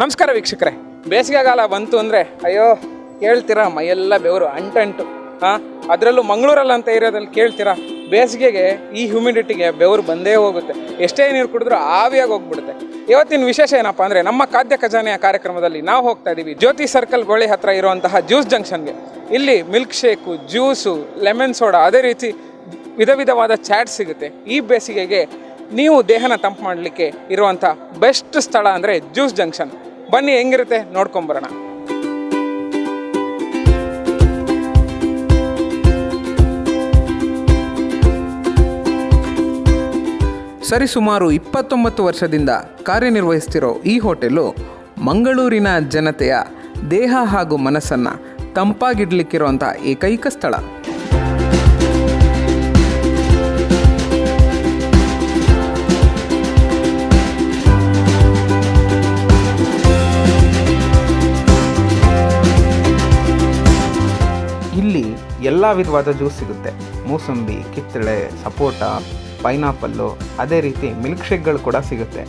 ನಮಸ್ಕಾರ ವೀಕ್ಷಕರೇ. ಬೇಸಿಗೆಗಾಲ ಬಂತು ಅಂದರೆ, ಅಯ್ಯೋ, ಕೇಳ್ತೀರಾ? ಮೈಯೆಲ್ಲ ಬೆವರು, ಅಂಟಂಟು. ಹಾಂ? ಅದರಲ್ಲೂ ಮಂಗಳೂರಲ್ಲಿ ಅಂತ ಇರೋದ್ರಲ್ಲಿ ಕೇಳ್ತೀರಾ? ಬೇಸಿಗೆಗೆ ಈ ಹ್ಯೂಮಿಡಿಟಿಗೆ ಬೆವರು ಬಂದೇ ಹೋಗುತ್ತೆ. ಎಷ್ಟೇ ನೀರು ಕುಡಿದ್ರೂ ಆವಿಯಾಗಿ ಹೋಗ್ಬಿಡುತ್ತೆ. ಇವತ್ತಿನ ವಿಶೇಷ ಏನಪ್ಪ ಅಂದರೆ, ನಮ್ಮ ಖಾದ್ಯ ಖಜಾನೆಯ ಕಾರ್ಯಕ್ರಮದಲ್ಲಿ ನಾವು ಹೋಗ್ತಾ ಇದ್ದೀವಿ ಜ್ಯೋತಿ ಸರ್ಕಲ್ ಗೋಳಿ ಹತ್ರ ಇರುವಂತಹ ಜ್ಯೂಸ್ ಜಂಕ್ಷನ್ಗೆ. ಇಲ್ಲಿ milk shake juice lemon soda ಅದೇ ರೀತಿ ವಿಧ ವಿಧವಾದ ಚಾಟ್ ಸಿಗುತ್ತೆ. ಈ ಬೇಸಿಗೆಗೆ ನೀವು ದೇಹನ ತಂಪು ಮಾಡಲಿಕ್ಕೆ ಇರುವಂಥ ಬೆಸ್ಟ್ ಸ್ಥಳ ಅಂದರೆ ಜ್ಯೂಸ್ ಜಂಕ್ಷನ್. ಬನ್ನಿ, ಹೆಂಗಿರುತ್ತೆ? ನೋಡ್ಕೊಂಬರೋಣ. ಸರಿಸುಮಾರು ಇಪ್ಪತ್ತೊಂಬತ್ತು ವರ್ಷದಿಂದ ಕಾರ್ಯನಿರ್ವಹಿಸ್ತಿರೋ ಈ ಹೋಟೆಲು ಮಂಗಳೂರಿನ ಜನತೆಯ ದೇಹ ಹಾಗೂ ಮನಸ್ಸನ್ನು ತಂಪಾಗಿಡ್ಲಿಕ್ಕಿರುವಂಥ ಏಕೈಕ ಸ್ಥಳ. ಇಲ್ಲಿ ಎಲ್ಲ ವಿಧವಾದ ಜ್ಯೂಸ್ ಸಿಗುತ್ತೆ. ಮೂಸಂಬಿ, ಕಿತ್ತಳೆ, ಸಪೋಟ, ಪೈನಾಪಲ್ಲು, ಅದೇ ರೀತಿ ಮಿಲ್ಕ್ ಶೇಕ್ಗಳು ಕೂಡ ಸಿಗುತ್ತೆ.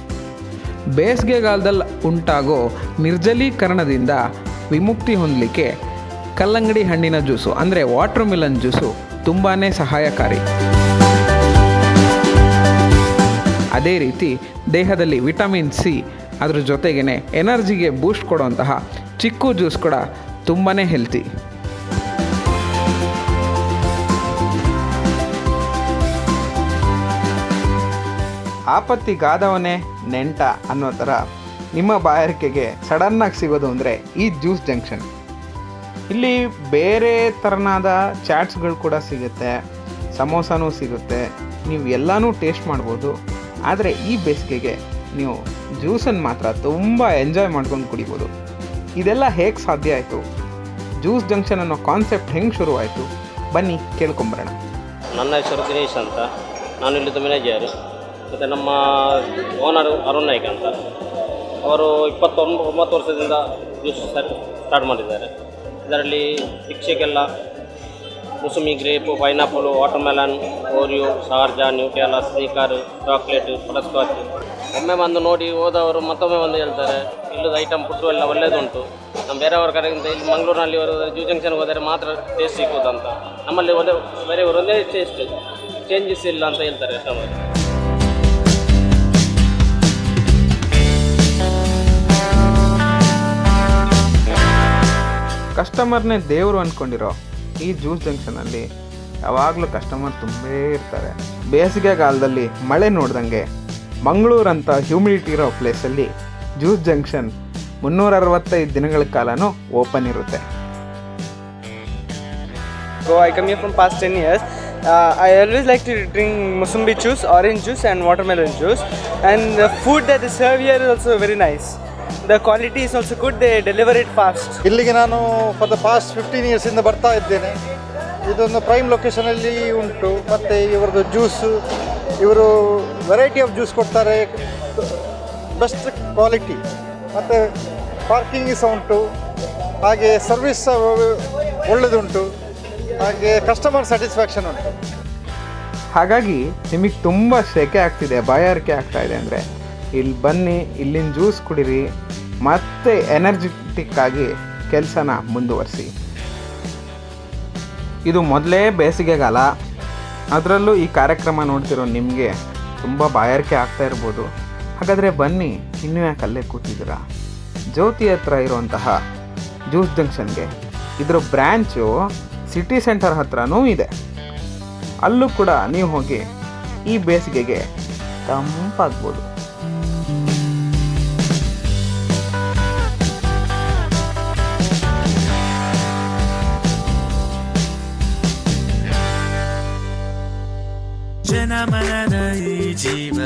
ಬೇಸಿಗೆಗಾಲದಲ್ಲಿ ಉಂಟಾಗೋ ನಿರ್ಜಲೀಕರಣದಿಂದ ವಿಮುಕ್ತಿ ಹೊಂದಲಿಕ್ಕೆ ಕಲ್ಲಂಗಡಿ ಹಣ್ಣಿನ ಜ್ಯೂಸು, ಅಂದರೆ ವಾಟರ್ ಮಿಲನ್ ಜ್ಯೂಸು ತುಂಬಾ ಸಹಾಯಕಾರಿ. ಅದೇ ರೀತಿ ದೇಹದಲ್ಲಿ ವಿಟಮಿನ್ ಸಿ ಅದ್ರ ಜೊತೆಗೇ ಎನರ್ಜಿಗೆ ಬೂಸ್ಟ್ ಕೊಡುವಂತಹ ಚಿಕ್ಕು ಜ್ಯೂಸ್ ಕೂಡ ತುಂಬಾ ಹೆಲ್ತಿ. ಆಪತ್ತಿಗಾದವನೇ ನೆಂಟ ಅನ್ನೋ ಥರ ನಿಮ್ಮ ಬಾಯಾರಿಕೆಗೆ ಸಡನ್ನಾಗಿ ಸಿಗೋದು ಅಂದರೆ ಈ ಜ್ಯೂಸ್ ಜಂಕ್ಷನ್ ಇಲ್ಲಿ ಬೇರೆ ಥರನಾದ ಚಾಟ್ಸ್ಗಳು ಕೂಡ ಸಿಗುತ್ತೆ, ಸಮೋಸನೂ ಸಿಗುತ್ತೆ, ನೀವು ಎಲ್ಲನೂ ಟೇಸ್ಟ್ ಮಾಡ್ಬೋದು, ಆದರೆ ಈ ಬೇಸಿಗೆಗೆ ನೀವು ಜ್ಯೂಸನ್ನು ಮಾತ್ರ ತುಂಬ ಎಂಜಾಯ್ ಮಾಡ್ಕೊಂಡು ಕುಡಿಬೋದು. ಇದೆಲ್ಲ ಹೇಗೆ ಸಾಧ್ಯ ಆಯಿತು? ಜ್ಯೂಸ್ ಜಂಕ್ಷನ್ ಅನ್ನೋ ಕಾನ್ಸೆಪ್ಟ್ ಹೆಂಗೆ ಶುರುವಾಯಿತು? ಬನ್ನಿ ಕೇಳ್ಕೊಂಬರೋಣ. ನನ್ನ ಹೆಸರು ದಿನೇಶ್ ಅಂತ. ನಾನು ಇಲ್ಲಿದ್ದು ಮ್ಯಾನೇಜರ್ ಮತ್ತು ನಮ್ಮ ಓನರ್ ಅರುಣ್ ನಾಯ್ಕ ಅಂತ. ಅವರು ಇಪ್ಪತ್ತೊಂಬ ಒಂಬತ್ತು ವರ್ಷದಿಂದ ಜ್ಯೂಸ್ ಸ್ಟಾರ್ಟ್ ಮಾಡಿದ್ದಾರೆ. ಇದರಲ್ಲಿ ಶಿಕ್ಷೆಗೆಲ್ಲ ಮುಸುಮಿ grape, pineapple, watermelon, Oreo, Sharjah Nutella Snickers, chocolate, butterscotch. ಒಮ್ಮೆ ಬಂದು ನೋಡಿ ಹೋದವರು ಮತ್ತೊಮ್ಮೆ ಬಂದು ಹೇಳ್ತಾರೆ, ಇಲ್ಲದ ಐಟಮ್ ಫುಡ್ಡು ಎಲ್ಲ ಒಳ್ಳೆಯದುಂಟು ನಮ್ಮ ಬೇರೆಯವ್ರ ಕಡೆಗಿಂತ ಇಲ್ಲಿ ಮಂಗಳೂರಿನಲ್ಲಿ ಹೋದರೆ ಜೂ ಜಂಕ್ಷನ್ಗೆ ಹೋದರೆ ಮಾತ್ರ ಟೇಸ್ಟ್ ಸಿಗ್ಬೋದು ಅಂತ ನಮ್ಮಲ್ಲಿ ಒಂದೇ, ಬೇರೆಯವರು ಒಂದೇ ಟೇಸ್ಟ್ ಚೇಂಜಸ್ ಇಲ್ಲ ಅಂತ ಹೇಳ್ತಾರೆ ಕಸ್ಟಮರ್ ಕಸ್ಟಮರ್ನೇ ದೇವರು ಅಂದ್ಕೊಂಡಿರೋ ಈ ಜ್ಯೂಸ್ ಜಂಕ್ಷನಲ್ಲಿ ಯಾವಾಗಲೂ ಕಸ್ಟಮರ್ ತುಂಬೇ ಇರ್ತಾರೆ. ಬೇಸಿಗೆ ಕಾಲದಲ್ಲಿ ಮಳೆ ನೋಡ್ದಂಗೆ ಮಂಗಳೂರು ಅಂತ ಹ್ಯೂಮಿಡಿಟಿ ಇರೋ ಪ್ಲೇಸಲ್ಲಿ ಜ್ಯೂಸ್ ಜಂಕ್ಷನ್ ಮುನ್ನೂರ ಅರವತ್ತೈದು ದಿನಗಳ ಕಾಲನೂ ಓಪನ್ ಇರುತ್ತೆ. So I come from past ten years I always like to drink mosambi juice orange juice and watermelon juice and food that is serve here is also very nice The quality is also good. They deliver it fast. ಇಲ್ಲಿಗೆ ನಾನು for the past fifteen ಇಯರ್ಸಿಂದ ಬರ್ತಾ ಇದ್ದೇನೆ. ಇದೊಂದು prime ಲೊಕೇಶನಲ್ಲಿ ಉಂಟು. ಮತ್ತು ಇವರದ್ದು ಜ್ಯೂಸು ಇವರು ವೆರೈಟಿ ಆಫ್ ಜ್ಯೂಸ್ ಕೊಡ್ತಾರೆ. ಬೆಸ್ಟ್ ಕ್ವಾಲಿಟಿ ಮತ್ತು ಪಾರ್ಕಿಂಗ್ ಸಹ ಉಂಟು. ಹಾಗೆ ಸರ್ವಿಸ್ ಸಹ ಒಳ್ಳೆಯದುಂಟು ಹಾಗೆ ಕಸ್ಟಮರ್ ಸ್ಯಾಟಿಸ್ಫ್ಯಾಕ್ಷನ್ ಉಂಟು. ಹಾಗಾಗಿ ನಿಮಗೆ ತುಂಬ ಸೆಕೆ ಆಗ್ತಿದೆ ಬಾಯಾರಿಕೆ ಆಗ್ತಾ ಇದೆ ಅಂದರೆ. ಇಲ್ಲಿ ಬನ್ನಿ, ಇಲ್ಲಿನ ಜ್ಯೂಸ್ ಕುಡೀರಿ, ಮತ್ತೆ ಎನರ್ಜೆಟಿಕ್ ಆಗಿ ಕೆಲಸನ ಮುಂದುವರಿಸಿ. ಇದು ಮೊದಲೇ ಬೇಸಿಗೆಗಾಲ ಅದರಲ್ಲೂ ಈ ಕಾರ್ಯಕ್ರಮ ನೋಡ್ತಿರೋ ನಿಮಗೆ ತುಂಬ ಬಾಯಾರಿಕೆ ಆಗ್ತಾ ಇರ್ಬೋದು. ಹಾಗಾದರೆ ಬನ್ನಿ, ಇನ್ನೂ ಯಾಕೆ ಅಲ್ಲೇ ಕೂತಿದ್ದೀರಾ? ಜ್ಯೋತಿ ಹತ್ರ ಇರುವಂತಹ ಜ್ಯೂಸ್ ಜಂಕ್ಷನ್ಗೆ ಇದರ ಬ್ರ್ಯಾಂಚು ಸಿಟಿ ಸೆಂಟರ್ ಹತ್ರನೂ ಇದೆ. ಅಲ್ಲೂ ಕೂಡ ನೀವು ಹೋಗಿ ಈ ಬೇಸಿಗೆಗೆ ತಂಪಾಗ್ಬೋದು. మనదై జీవ